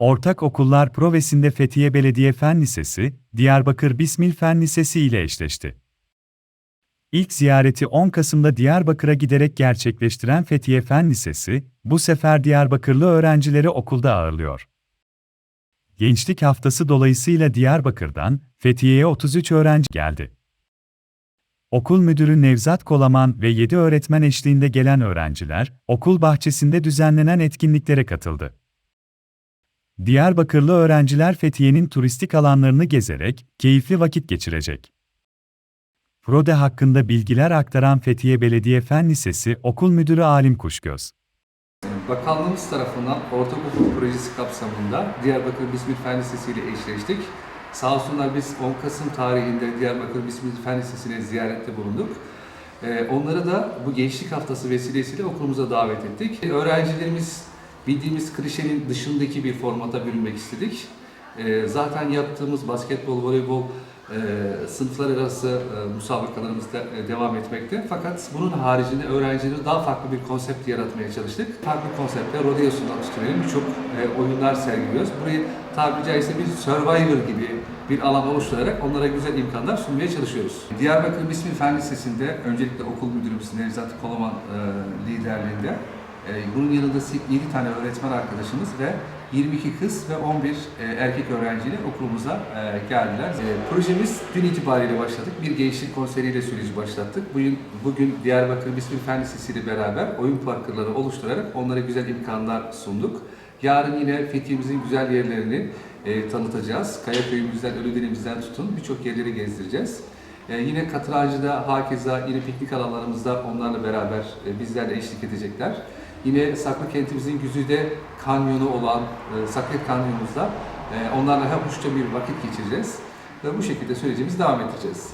Ortak Okullar Provesi'nde Fethiye Belediye Fen Lisesi, Diyarbakır Bismil Fen Lisesi ile eşleşti. İlk ziyareti 10 Kasım'da Diyarbakır'a giderek gerçekleştiren Fethiye Fen Lisesi, bu sefer Diyarbakırlı öğrencileri okulda ağırlıyor. Gençlik Haftası dolayısıyla Diyarbakır'dan Fethiye'ye 33 öğrenci geldi. Okul müdürü Nevzat Kolaman ve 7 öğretmen eşliğinde gelen öğrenciler, okul bahçesinde düzenlenen etkinliklere katıldı. Diyarbakırlı öğrenciler Fethiye'nin turistik alanlarını gezerek keyifli vakit geçirecek. Prode hakkında bilgiler aktaran Fethiye Belediye Fen Lisesi Okul Müdürü Alim Kuşgöz. Bakanlığımız tarafından ortaokul projesi kapsamında Diyarbakır Bismil Fen Lisesi ile eşleştik. Sağ olsunlar biz 10 Kasım tarihinde Diyarbakır Bismil Fen Lisesi'ne ziyarette bulunduk. Ee, onları da bu gençlik haftası vesilesiyle okulumuza davet ettik. Öğrencilerimiz bildiğimiz klişenin dışındaki bir formata bürünmek istedik. Ee, zaten yaptığımız basketbol, voleybol e, sınıflar arası e, müsabakalarımız da e, devam etmekte. Fakat bunun haricinde öğrencileri daha farklı bir konsept yaratmaya çalıştık. Farklı konseptler Rodeo'sundan tutmayalım birçok e, oyunlar sergiliyoruz. Burayı tabiri caizse bir Survivor gibi bir alan oluşturarak onlara güzel imkanlar sunmaya çalışıyoruz. Diyarbakır Bismil Fen Lisesi'nde öncelikle okul müdürümüz Nevzat Koloman e, liderliğinde bunun yanında 7 tane öğretmen arkadaşımız ve 22 kız ve 11 e, erkek öğrenciyle okulumuza e, geldiler. E, projemiz dün itibariyle başladık. Bir gençlik konseriyle süreci başlattık. Bugün, bugün Diyarbakır Bismil Fen Lisesi ile beraber oyun parkurları oluşturarak onlara güzel imkanlar sunduk. Yarın yine Fethiye'mizin güzel yerlerini e, tanıtacağız. Kayaköy'ümüzden, Ölüdeniz'den tutun birçok yerleri gezdireceğiz. Yine Katıracı'da, hakeza yine piknik alanlarımızda onlarla beraber e, bizlerle eşlik edecekler. Yine Saklı kentimizin güzide kanyonu olan e, Saklet Kanyonumuzda e, onlarla hem hoşça bir vakit geçireceğiz ve bu şekilde sürecimizi devam edeceğiz.